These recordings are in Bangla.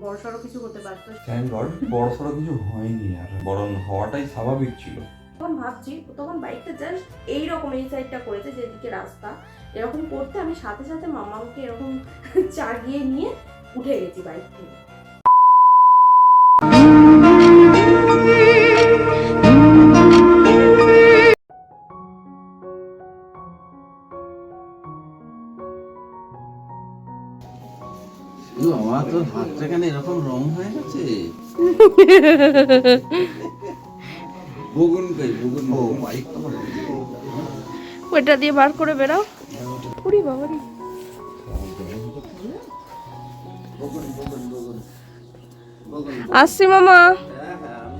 বড় সড়ো কিছু হতে পারতো। থ্যাংক গড বড় সড়ো কিছু হয়নি আর। বরং হওয়াটাই স্বাভাবিক ছিল। তখন ভাবছি তখন বাইকটা জাস্ট এইরকম এই সাইডটা করেছে যেদিকে রাস্তা। এরকম করতে আমি সাথে সাথে মামাকে এরকম চাগিয়ে নিয়ে উঠে গেছি বাইক থেকে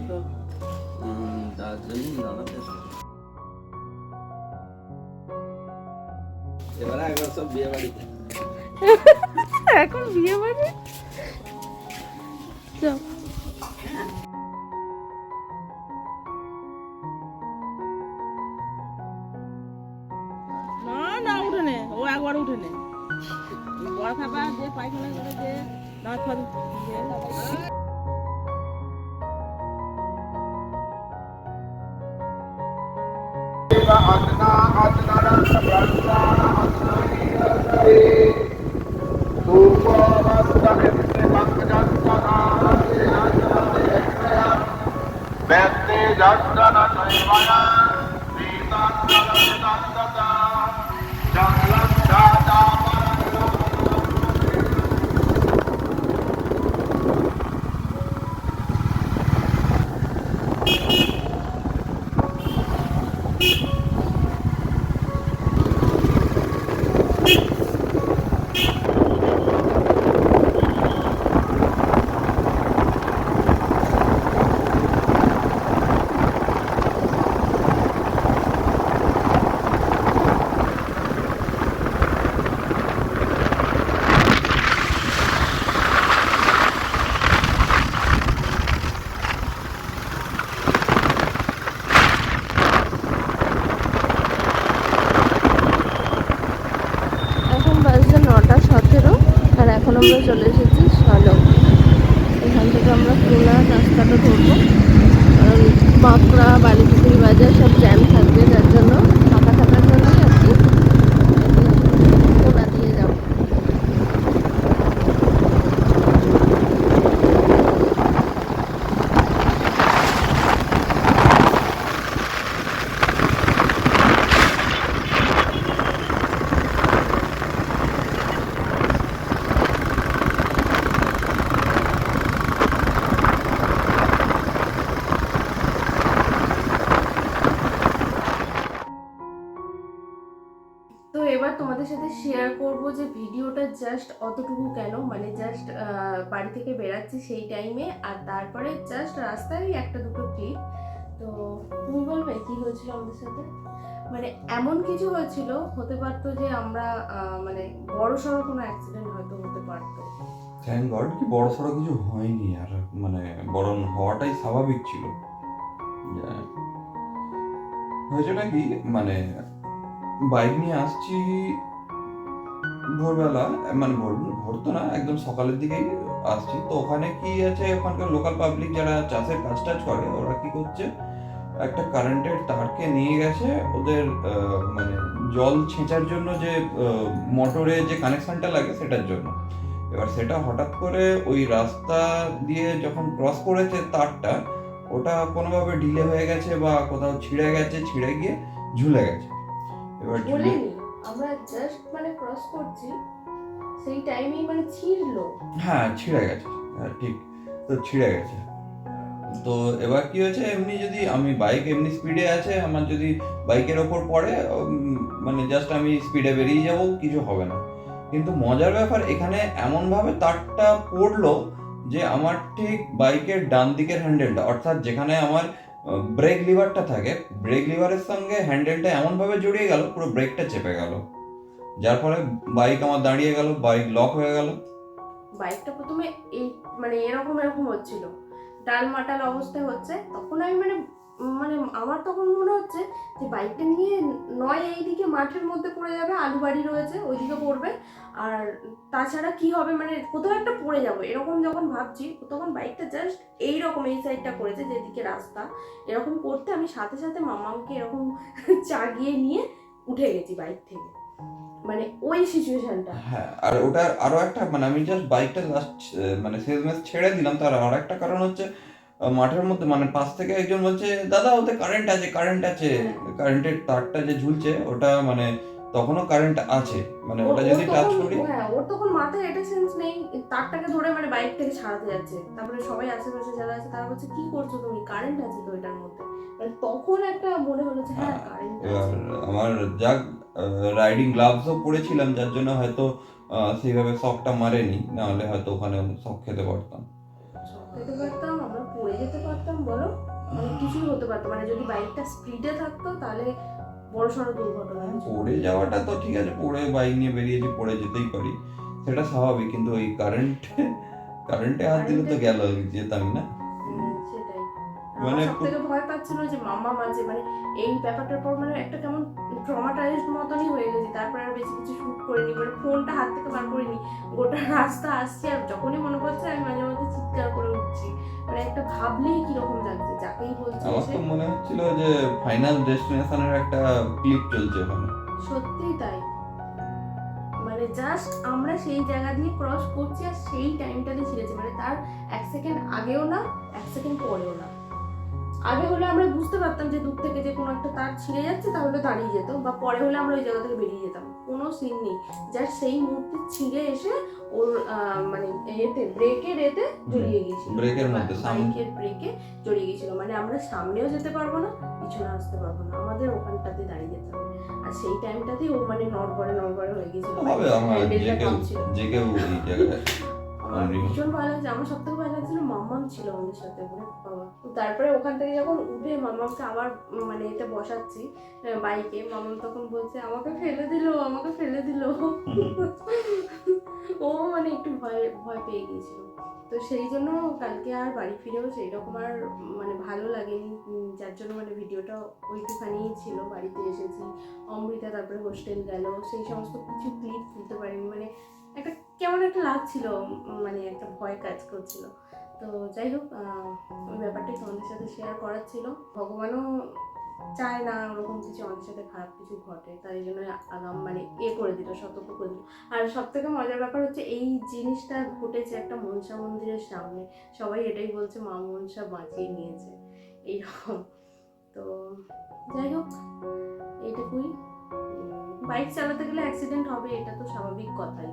তো উম, দার্জিলিং দাঁড়াতে এবারে একবার সব বিয়ে বাড়িতে। এখন বিয়ে বাড়ি? নে ও একবার উঠে নে। বড় খাবার যে পায়খানা করে, যে দাঁত ফাঁত আজনা ব্যক্তি আমরা চলে এসেছি সালক এখান থেকে আমরা পুরা রাস্তাটা ধরবো। কারণ বাঁকুড়া, বালিপুকুরি বাজার সব জ্যাম থাকবে যার জন্য ফাঁকা থাকার জন্যই আর কি কোনা দিয়ে যাব তো এবার তোমাদের সাথে শেয়ার করব যে ভিডিওটা জাস্ট অতটুকু কেন? মানে জাস্ট বাড়ি থেকে বেরাচ্ছি সেই টাইমে আর তারপরে জাস্ট রাস্তায় ওই একটা দুটো ক্লিপ তো তুমি বলবে কি হয়েছিল আমাদের সাথে? মানে এমন কিছু হয়েছিল, হতে পারতো যে আমরা মানে বড় সড়ো কোনো অ্যাক্সিডেন্ট হয়তো হতে পারতো। থ্যাংক গড কি বড় সড়ো কিছু হয়নি, আর মানে বরং হওয়াটাই স্বাভাবিক ছিল। যে- হয়েছেটা কি? মানে বাইক নিয়ে আসছি ভোরবেলা মানে ভোর ভোর তো না, একদম সকালের দিকেই আসছি। তো ওখানে কি আছে, ওখানকার লোকাল পাবলিক যারা চাষের কাজ টাজ করে, ওরা কি করছে? একটা কারেন্টের তারকে নিয়ে গেছে, ওদের মানে জল ছেঁচার জন্য যে মোটরে যে কানেকশনটা লাগে সেটার জন্য। এবার সেটা হঠাৎ করে ওই রাস্তা দিয়ে যখন ক্রস করেছে তারটা, ওটা কোনোভাবে ঢিলে হয়ে গেছে বা কোথাও ছিঁড়ে গেছে, ছিঁড়ে গিয়ে ঝুলে গেছে। এবার বলিনি আমরা জাস্ট মানে ক্রস করছি সেই টাইমেই মানে ছিঁড়লো। হ্যাঁ ছিঁড়ে গেছে হ্যাঁ ঠিক তো ছিঁড়ে গেছে। তো এবার কি হয়েছে এমনি যদি আমি বাইক এমনি স্পিডে আছে আমার যদি বাইকের ওপর পড়ে মানে জাস্ট আমি স্পিডে বেরিয়ে যাব কিছু হবে না। কিন্তু মজার ব্যাপার এখানে এমনভাবে তারটা পড়ল যে আমার ঠিক বাইকের ডান দিকের হ্যান্ডেলটা অর্থাৎ যেখানে আমার ব্রেক লিভারটা থাকে। ব্রেক লিভারের সঙ্গে হ্যান্ডেলটা এমনভাবে জড়িয়ে গেল, পুরো ব্রেকটা চেপে গেল। যার ফলে বাইক আমার দাঁড়িয়ে গেল বাইক লক হয়ে গেল। বাইকটা প্রথমে এই মানে এরকম এরকম হচ্ছিল। ডাল মাটাল অবস্থায় হচ্ছে আমার তখন মনে হচ্ছে যে বাইকটা নিয়ে নয় এইদিকে মাঠের মধ্যে পড়ে যাবে, আলু বাড়ি রয়েছে, ওইদিকে পড়বে। আর তাছাড়া কি হবে মানে কোথাও একটা পড়ে যাব, এরকম যখন ভাবছি, তখন বাইকটা জাস্ট এইরকম এই সাইডটা করেছে, যেদিকে রাস্তা। এরকম করতে আমি সাথে সাথে মামাকে এরকম চাগিয়ে নিয়ে উঠে গেছি বাইক থেকে। মানে ওই সিচুয়েশনটা হ্যাঁ আর ওটা আরও একটা মানে আমি জাস্ট বাইকটা লাস্ট মানে ম্যাচ ছেড়ে দিলাম, তার আর একটা কারণ হচ্ছে মাঠের মধ্যে মানে পাশ থেকে একজন বলছে দাদা ওতে কারেন্ট আছে কারেন্ট আছে। কারেন্টের তারটা যে ঝুলছে ওটা মানে তখনও কারেন্ট আছে। মানে ওটা যদি টাচ করি হ্যাঁ ওর তখন মাথায় এটা সেন্স নেই। তারটাকে ধরে মানে বাইক থেকে ছাড়াতে যাচ্ছে। তারপরে সবাই আশেপাশে যারা আছে তারা বলছে কি করছ তুমি? কারেন্ট আছে তো এটার মধ্যে? মানে তখন একটা মনে হলো যে হ্যাঁ কারেন্ট আমার যাক রাইডিং গ্লাভসও পরেছিলাম যার জন্য হয়তো সেইভাবে শখটা মারেনি। নাহলে হয়তো ওখানে শখ খেতে পারতাম। যেতে পারতাম যেতে পারতাম বলো অনেক কিছুই হতে পারতো মানে যদি বাইকটা স্পিডে থাকতো তাহলে বড় সড়ো দুর্ঘটনা পড়ে যাওয়াটা তো ঠিক আছে পড়ে বাইক নিয়ে বেরিয়েছি পড়ে যেতেই পারি। সেটা স্বাভাবিক কিন্তু ওই কারেন্ট কারেন্টে হাত দিলে তো গেল যেতামই না। সেটাই। মানে মানে সব থেকে ভয় পাচ্ছিল যে মামা মাঝে মানে এই ব্যাপারটার পর মানে একটা কেমন ট্রমাটাইজড মতনই হয়ে গেছে। তারপরে আর বেশি কিছু শুট করিনি মানে ফোনটা হাত থেকে বার করিনি। গোটা রাস্তা আসছে আর যখনই মনে পড়ছে আমি মাঝে মধ্যে চিৎকার করে উঠছি। মানে একটা ভাবলেই কীরকম লাগছে যাকেই বলছি আমার তো মনে হচ্ছিল যে ফাইনাল ডেস্টিনেশনের একটা ক্লিপ চলছে ওখানে। সত্যিই তাই। মানে জাস্ট আমরা সেই জায়গা দিয়ে ক্রস করছি আর সেই টাইমটাতে ছিঁড়েছে। মানে তার এক সেকেন্ড আগেও না এক সেকেন্ড পরেও না। আগে হলে আমরা বুঝতে পারতাম যে দূর থেকে যে কোনো একটা তার ছিঁড়ে যাচ্ছে তাহলে দাঁড়িয়ে যেত। বা পরে হলে আমরা ওই জায়গা থেকে বেরিয়ে যেতাম। কোনো সিন নেই। জাস্ট সেই মুহূর্তে ছিঁড়ে এসে ওর মানে এতে ব্রেকের এতে জড়িয়ে গিয়েছিল। ব্রেকের মধ্যে, সামনে। বাইকের ব্রেকে জড়িয়ে গিয়েছিল। মানে আমরা সামনেও যেতে পারব না পিছনে আসতে পারব না। আমাদের ওখানটাতে দাঁড়িয়ে যেতে হবে। আর সেই টাইমটাতেই ও মানে নড়বড়ে নড়বড়ে হয়ে গিয়েছিল। হবে আমার যে কেউ যে কেউ আমার ভীষণ ভালো লাগছে। আমার সব থেকে ভালো লাগছিল মাম্মাম ছিল আমাদের সাথে ওরে বাবা তারপরে ওখান থেকে যখন উঠে মাম্মামকে আবার মানে এতে বসাচ্ছি বাইকে মাম্মাম তখন বলছে আমাকে ফেলে দিল আমাকে ফেলে দিল। ও মানে একটু ভয় ভয় পেয়ে গিয়েছিল। তো সেই জন্য কালকে আর বাড়ি ফিরেও সেই রকম আর মানে ভালো লাগেনি। যার জন্য মানে ভিডিওটা ওইটুখানি ছিল। বাড়িতে এসেছি অমৃতা তারপরে হোস্টেল গেল সেই সমস্ত কিছু ক্লিপ তুলতে পারিনি। মানে একটা কেমন একটা লাগছিল মানে একটা ভয় কাজ করছিল। তো যাই হোক ওই ব্যাপারটাই তোমাদের সাথে শেয়ার করার ছিল। ভগবানও চায় না ওরকম কিছু আমাদের সাথে খারাপ কিছু ঘটে, তাই জন্য আগাম মানে এ করে দিল, সতর্ক করে দিল। আর সব থেকে মজার ব্যাপার হচ্ছে, এই জিনিসটা ঘটেছে একটা মনসা মন্দিরের সামনে। সবাই এটাই বলছে, মা মনসা বাঁচিয়ে নিয়েছে। এইরকম। তো যাই হোক, এইটুকুই। বাইক চালাতে গেলে অ্যাক্সিডেন্ট হবে এটা তো স্বাভাবিক কথাই।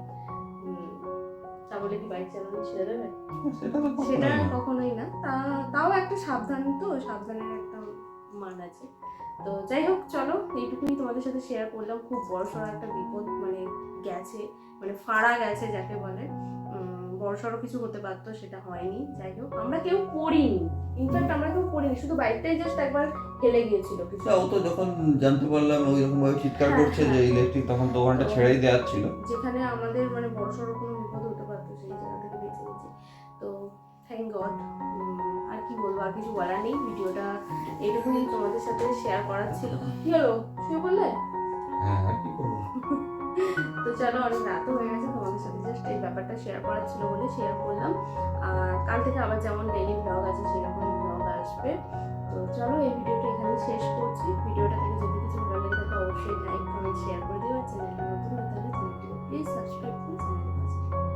তা বলে কি বাইক চালানো ছেড়ে দেবে? সেটা তো সেটা কখনোই না। তাও একটা সাবধান তো সাবধানের একটা মান আছে। তো যাই হোক চলো এইটুকুনি তোমাদের সাথে শেয়ার করলাম। খুব বড়সড় একটা বিপদ মানে গেছে মানে ফাড়া গেছে যাকে বলে। বড়সড় কিছু হতে পারতো সেটা হয়নি। যাই হোক আমরা কেউ করিনি। ইনফ্যাক্ট আমরা কেউ করিনি শুধু বাইকটাই জাস্ট একবার হেলে গিয়েছিল কিছু। ও তো যখন জানতে পারলাম ওই রকম ভাবে চিৎকার হ্যাঁ, করছে যে হ্যাঁ। ইলেকট্রিক তখন তো ওখানটা ছেড়েই দেওয়ার ছিল। যেখানে আমাদের মানে বড়সড় কোনো থেকে তো থ্যাংক গড আর কি বলব আর কিছু বলার নেই। ভিডিওটা এইটুকুনি তোমাদের সাথে শেয়ার করার ছিল। কি হলো? শুয়ে বললে হ্যাঁ তো চলো অনেক রাতও হয়ে গেছে তোমাদের সাথে জাস্ট এই ব্যাপারটা শেয়ার করার ছিল বলে শেয়ার করলাম। আর কাল থেকে আবার যেমন ডেইলি ব্লগ আছে সেরকম ব্লগ আসবে। তো চলো এই ভিডিওটা এখানে শেষ করছি। ভিডিওটা থেকে যদি কিছু ভালো লাগে তাহলে অবশ্যই লাইক কমেন্ট শেয়ার করে দিও। আর চ্যানেলটা নতুন হয়ে থাকলে চ্যানেলটিকে প্লিজ সাবস্ক্রাইব করে চ্যানেলটা